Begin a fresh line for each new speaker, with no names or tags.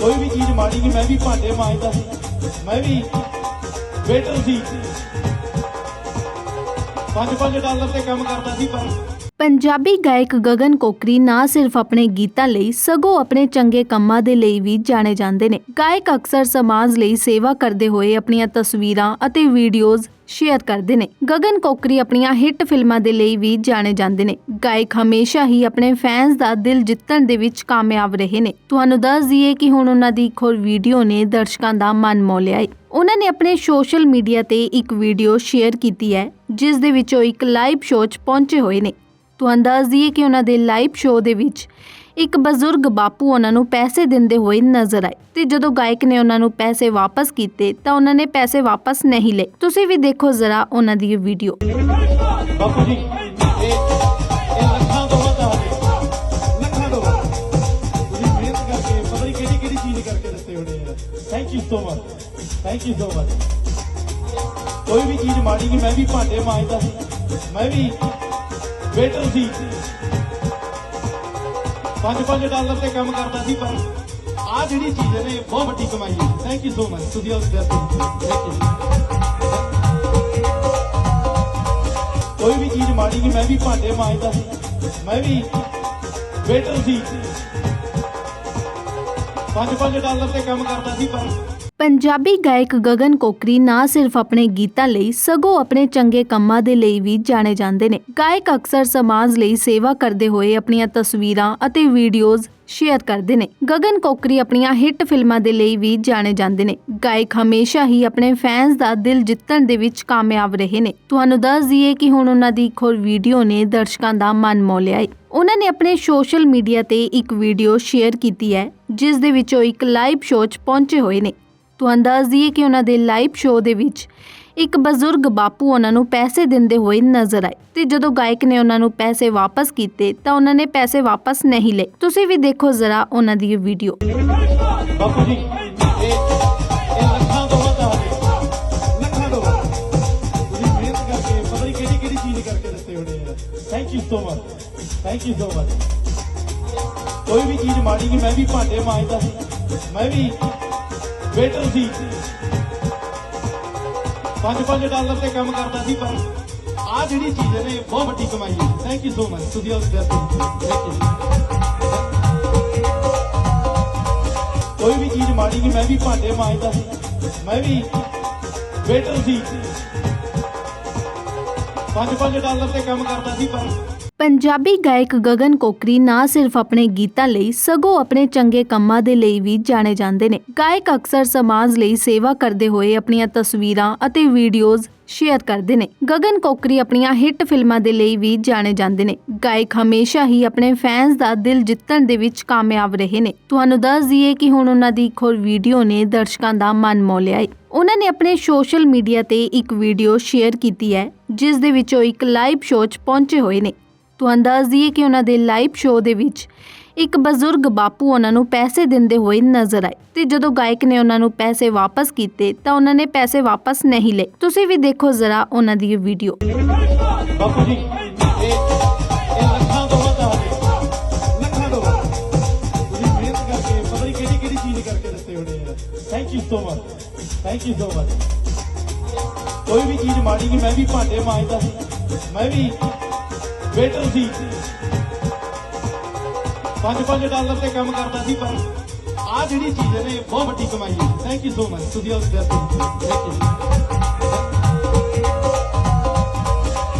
ਕੋਈ ਵੀ ਚੀਜ਼ ਮਾੜੀ ਨਹੀਂ ਮੈਂ ਵੀ ਭਾਂਡੇ ਮਾਂਜਦਾ ਸੀ, ਮੈਂ ਵੀ ਵੇਟਰ ਸੀ। 5-5 ਡਾਲਰ ਤੇ ਕੰਮ ਕਰਦਾ ਸੀ ਪਰ
ਪੰਜਾਬੀ ਗਾਇਕ ਗਗਨ ਕੋਕਰੀ ਨਾ ਸਿਰਫ ਆਪਣੇ ਗੀਤਾਂ ਲਈ, ਸਗੋਂ ਆਪਣੇ ਚੰਗੇ ਕੰਮਾਂ ਦੇ ਲਈ ਵੀ ਜਾਣੇ ਜਾਂਦੇ ਨੇ। ਗਾਇਕ ਅਕਸਰ ਸਮਾਜ ਲਈ ਸੇਵਾ ਕਰਦੇ ਹੋਏ ਆਪਣੀਆਂ ਤਸਵੀਰਾਂ ਅਤੇ ਵੀਡੀਓਜ਼ ਸ਼ੇਅਰ ਕਰਦੇ ਨੇ। ਗਗਨ ਕੋਕਰੀ ਆਪਣੀਆਂ ਹਿੱਟ ਫਿਲਮਾਂ ਦੇ ਲਈ ਵੀ ਜਾਣੇ ਜਾਂਦੇ ਨੇ। ਗਾਇਕ ਹਮੇਸ਼ਾ ਹੀ ਆਪਣੇ ਫੈਨਸ ਦਾ ਦਿਲ ਜਿੱਤਣ ਦੇ ਵਿੱਚ ਕਾਮਯਾਬ ਰਹੇ ਨੇ। ਤੁਹਾਨੂੰ ਦੱਸ ਦਈਏ ਕਿ ਹੁਣ ਉਹਨਾਂ ਦੀ ਇੱਕ ਹੋਰ ਵੀਡੀਓ ਨੇ ਦਰਸ਼ਕਾਂ ਦਾ ਮਨ ਮੋਹ ਲਿਆ ਹੈ ਉਹਨਾਂ ਨੇ ਆਪਣੇ ਸੋਸ਼ਲ ਮੀਡੀਆ ਤੇ ਇੱਕ ਵੀਡੀਓ ਸ਼ੇਅਰ ਕੀਤੀ ਹੈ, ਜਿਸ ਦੇ ਵਿੱਚ ਉਹ ਇੱਕ ਲਾਈਵ ਸ਼ੋਅ 'ਚ ਪਹੁੰਚੇ ਹੋਏ ਨੇ। ਤੁਹਾਨੂੰ ਦੱਸ ਦਈਏ ਕਿ ਉਹਨਾਂ ਦੇ ਲਾਈਵ ਸ਼ੋਅ ਦੇ ਵਿੱਚ ਇੱਕ ਬਜ਼ੁਰਗ ਬਾਪੂ ਉਹਨਾਂ ਨੂੰ ਪੈਸੇ ਦਿੰਦੇ ਹੋਏ ਨਜ਼ਰ ਆਏ ਤੇ ਜਦੋਂ ਗਾਇਕ ਨੇ ਉਹਨਾਂ ਨੂੰ ਪੈਸੇ ਵਾਪਸ ਕੀਤੇ ਤਾਂ ਉਹਨਾਂ ਨੇ ਪੈਸੇ ਵਾਪਸ ਨਹੀਂ ਲਏ। ਤੁਸੀਂ ਵੀ ਦੇਖੋ ਜ਼ਰਾ ਉਹਨਾਂ ਦੀ ਵੀਡੀਓ।
ਬਾਪੂ ਜੀ thank you so much thank you so much ਕੋਈ ਵੀ ਚੀਜ਼ ਮਾੜੀ ਨਹੀਂ ਮੈਂ ਵੀ ਭਾਂਡੇ ਮਾਂਜਦਾ ਸੀ। ਮੈਂ ਵੀ ਵੇਟਰ ਸੀ 5-5 ਡਾਲਰ ਤੇ ਕੰਮ ਕਰਦਾ ਸੀ, ਪਰ ਆ ਜਿਹੜੀ ਚੀਜ਼ ਨੇ ਬਹੁਤ ਵੱਡੀ ਕਮਾਈ ਹੈ। ਥੈਂਕ ਯੂ ਸੋ ਮਚ ਤੁਸੀਂ ਉਸ ਦੇ ਕੋਈ ਵੀ ਚੀਜ਼ ਮਾੜੀ ਨਹੀਂ, ਮੈਂ ਵੀ ਭਾਂਡੇ ਮਾਂਜਦਾ ਸੀ। ਮੈਂ ਵੀ ਵੇਟਰ ਸੀ 5-5 ਡਾਲਰ ਤੇ ਕੰਮ ਕਰਦਾ ਸੀ, ਪਰ
ਪੰਜਾਬੀ ਗਾਇਕ ਗਗਨ ਕੋਕਰੀ ਨਾ ਸਿਰਫ ਆਪਣੇ ਗੀਤਾਂ ਲਈ, ਸਗੋਂ ਆਪਣੇ ਚੰਗੇ ਕੰਮਾਂ ਦੇ ਲਈ ਵੀ ਜਾਣੇ ਜਾਂਦੇ ਨੇ। ਗਾਇਕ ਅਕਸਰ ਸਮਾਜ ਲਈ ਸੇਵਾ ਕਰਦੇ ਹੋਏ ਆਪਣੀਆਂ ਤਸਵੀਰਾਂ ਅਤੇ ਵੀਡੀਓਜ਼ ਸ਼ੇਅਰ ਕਰਦੇ ਨੇ। ਗਗਨ ਕੋਕਰੀ ਆਪਣੀਆਂ ਹਿੱਟ ਫਿਲਮਾਂ ਦੇ ਲਈ ਵੀ ਜਾਣੇ ਜਾਂਦੇ ਨੇ। ਗਾਇਕ ਹਮੇਸ਼ਾ ਹੀ ਆਪਣੇ ਫੈਨਸ ਦਾ ਦਿਲ ਜਿੱਤਣ ਦੇ ਵਿੱਚ ਕਾਮਯਾਬ ਰਹੇ ਨੇ। ਤੁਹਾਨੂੰ ਦੱਸ ਦਈਏ ਕਿ ਹੁਣ ਉਹਨਾਂ ਦੀ ਇੱਕ ਹੋਰ ਵੀਡੀਓ ਨੇ ਦਰਸ਼ਕਾਂ ਦਾ ਮਨ ਮੋਹ ਲਿਆ ਹੈ ਉਹਨਾਂ ਨੇ ਆਪਣੇ ਸੋਸ਼ਲ ਮੀਡੀਆ ਤੇ ਇੱਕ ਵੀਡੀਓ ਸ਼ੇਅਰ ਕੀਤੀ ਹੈ, ਜਿਸ ਦੇ ਵਿੱਚ ਉਹ ਇੱਕ ਲਾਈਵ ਸ਼ੋਅ 'ਚ ਪਹੁੰਚੇ ਹੋਏ ਨੇ। ਤੁਹਾਨੂੰ ਦੱਸ ਦਈਏ ਕਿ ਉਹਨਾਂ ਦੇ ਲਾਈਵ ਸ਼ੋਅ ਦੇ ਵਿੱਚ ਇੱਕ ਬਜ਼ੁਰਗ ਬਾਪੂ ਉਹਨਾਂ ਨੂੰ ਪੈਸੇ ਦਿੰਦੇ ਹੋਏ ਨਜ਼ਰ ਆਏ ਤੇ ਜਦੋਂ ਗਾਇਕ ਨੇ ਉਹਨਾਂ ਨੂੰ ਪੈਸੇ ਵਾਪਸ ਕੀਤੇ ਤਾਂ ਉਹਨਾਂ ਨੇ ਪੈਸੇ ਵਾਪਸ ਨਹੀਂ ਲਏ। ਤੁਸੀਂ ਵੀ ਦੇਖੋ ਜ਼ਰਾ ਉਹਨਾਂ ਦੀ ਵੀਡੀਓ।
ਬਾਪੂ ਜੀ thank you so much thank you so much ਕੋਈ ਵੀ ਚੀਜ਼ ਮਾੜੀ ਨਹੀਂ ਮੈਂ ਵੀ ਭਾਂਡੇ ਮਾਂਜਦਾ ਸੀ, ਮੈਂ ਵੀ ਵੇਟਰ ਸੀ 5-5 ਡਾਲਰ ਤੇ ਕੰਮ ਕਰਦਾ ਸੀ, ਪਰ ਆ ਜਿਹੜੀ ਚੀਜ਼ ਨੇ ਬਹੁਤ ਵੱਡੀ ਕਮਾਈ ਹੈ। ਥੈਂਕ ਯੂ ਸੋ ਮਚ ਤੁਸੀਂ ਉਸ ਦੇ ਕੋਈ ਵੀ ਚੀਜ਼ ਮਾੜੀ ਨਹੀਂ ਮੈਂ ਵੀ ਭਾਂਡੇ ਮਾਂਜਦਾ ਸੀ। ਮੈਂ ਵੀ ਵੇਟਰ ਸੀ 5-5 ਡਾਲਰ ਤੇ ਕੰਮ ਕਰਦਾ ਸੀ, ਪਰ
ਪੰਜਾਬੀ ਗਾਇਕ ਗਗਨ ਕੋਕਰੀ ਨਾ ਸਿਰਫ ਆਪਣੇ ਗੀਤਾਂ ਲਈ, ਸਗੋਂ ਆਪਣੇ ਚੰਗੇ ਕੰਮਾਂ ਦੇ ਲਈ ਵੀ ਜਾਣੇ ਜਾਂਦੇ ਨੇ। ਗਾਇਕ ਅਕਸਰ ਸਮਾਜ ਲਈ ਸੇਵਾ ਕਰਦੇ ਹੋਏ ਆਪਣੀਆਂ ਤਸਵੀਰਾਂ ਅਤੇ ਵੀਡੀਓਜ਼ ਸ਼ੇਅਰ ਕਰਦੇ ਨੇ। ਗਗਨ ਕੋਕਰੀ ਆਪਣੀਆਂ ਹਿੱਟ ਫਿਲਮਾਂ ਦੇ ਲਈ ਵੀ ਜਾਣੇ ਜਾਂਦੇ ਨੇ। ਗਾਇਕ ਹਮੇਸ਼ਾ ਹੀ ਆਪਣੇ ਫੈਨਸ ਦਾ ਦਿਲ ਜਿੱਤਣ ਦੇ ਵਿੱਚ ਕਾਮਯਾਬ ਰਹੇ ਨੇ। ਤੁਹਾਨੂੰ ਦੱਸ ਦਈਏ ਕਿ ਹੁਣ ਉਹਨਾਂ ਦੀ ਇੱਕ ਹੋਰ ਵੀਡੀਓ ਨੇ ਦਰਸ਼ਕਾਂ ਦਾ ਮਨ ਮੋਹ ਲਿਆ ਹੈ ਉਹਨਾਂ ਨੇ ਆਪਣੇ ਸੋਸ਼ਲ ਮੀਡੀਆ ਤੇ ਇੱਕ ਵੀਡੀਓ ਸ਼ੇਅਰ ਕੀਤੀ ਹੈ, ਜਿਸ ਦੇ ਵਿੱਚ ਉਹ ਇੱਕ ਲਾਈਵ ਸ਼ੋਅ 'ਚ ਪਹੁੰਚੇ ਹੋਏ ਨੇ। ਤੁਹਾਨੂੰ ਦੱਸ ਦਈਏ ਕਿ ਉਹਨਾਂ ਦੇ ਲਾਈਵ ਸ਼ੋਅ ਦੇ ਵਿੱਚ ਇੱਕ ਬਜ਼ੁਰਗ ਬਾਪੂ ਉਹਨਾਂ ਨੂੰ ਪੈਸੇ ਦਿੰਦੇ ਹੋਏ ਨਜ਼ਰ ਆਏ ਤੇ ਜਦੋਂ ਗਾਇਕ ਨੇ ਉਹਨਾਂ ਨੂੰ ਪੈਸੇ ਵਾਪਸ ਕੀਤੇ ਤਾਂ ਉਹਨਾਂ ਨੇ ਪੈਸੇ ਵਾਪਸ ਨਹੀਂ ਲਏ। ਤੁਸੀਂ ਵੀ ਦੇਖੋ ਜ਼ਰਾ ਉਹਨਾਂ ਦੀ ਵੀਡੀਓ।
ਬਾਪੂ ਜੀ thank you so much thank you so much ਕੋਈ ਵੀ ਚੀਜ਼ ਮਾੜੀ ਨਹੀਂ ਮੈਂ ਵੀ ਭਾਂਡੇ ਮਾਂਜਦਾ ਸੀ। ਮੈਂ ਵੀ ਵੇਟਰ ਸੀ 5-5 ਡਾਲਰ ਤੇ ਕੰਮ ਕਰਦਾ ਸੀ, ਪਰ ਆ ਜਿਹੜੀ ਚੀਜ਼ ਨੇ ਬਹੁਤ ਵੱਡੀ ਕਮਾਈ ਹੈ। ਥੈਂਕ ਯੂ ਸੋ ਮਚ ਤੁਸੀਂ ਉਸ ਦੇ ਥੈਂਕ ਯੂ